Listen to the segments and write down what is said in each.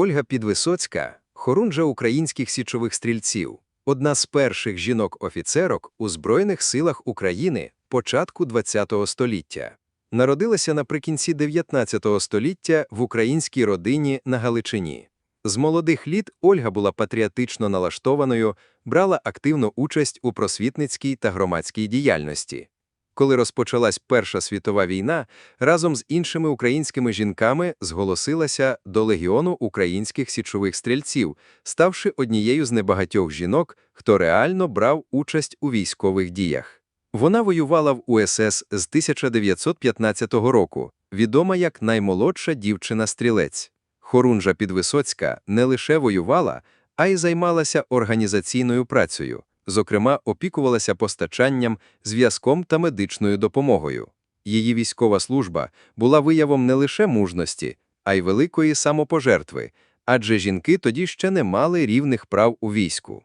Ольга Підвисоцька – хорунжа українських січових стрільців, одна з перших жінок-офіцерок у Збройних силах України початку ХХ століття. Народилася наприкінці 19 століття в українській родині на Галичині. З молодих літ Ольга була патріотично налаштованою, брала активну участь у просвітницькій та громадській діяльності. Коли розпочалась Перша світова війна, разом з іншими українськими жінками зголосилася до Легіону українських січових стрільців, ставши однією з небагатьох жінок, хто реально брав участь у військових діях. Вона воювала в УСС з 1915 року, відома як наймолодша дівчина-стрілець. Хорунжа Підвисоцька не лише воювала, а й займалася організаційною працею, зокрема, опікувалася постачанням, зв'язком та медичною допомогою. Її військова служба була виявом не лише мужності, а й великої самопожертви, адже жінки тоді ще не мали рівних прав у війську.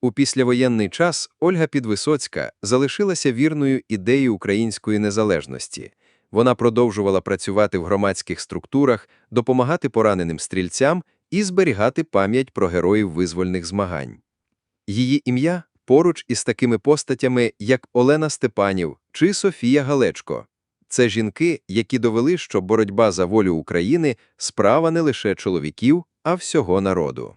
У післявоєнний час Ольга Підвисоцька залишилася вірною ідеї української незалежності. Вона продовжувала працювати в громадських структурах, допомагати пораненим стрільцям і зберігати пам'ять про героїв визвольних змагань. Її ім'я поруч із такими постатями, як Олена Степанів чи Софія Галечко. Це жінки, які довели, що боротьба за волю України – справа не лише чоловіків, а всього народу.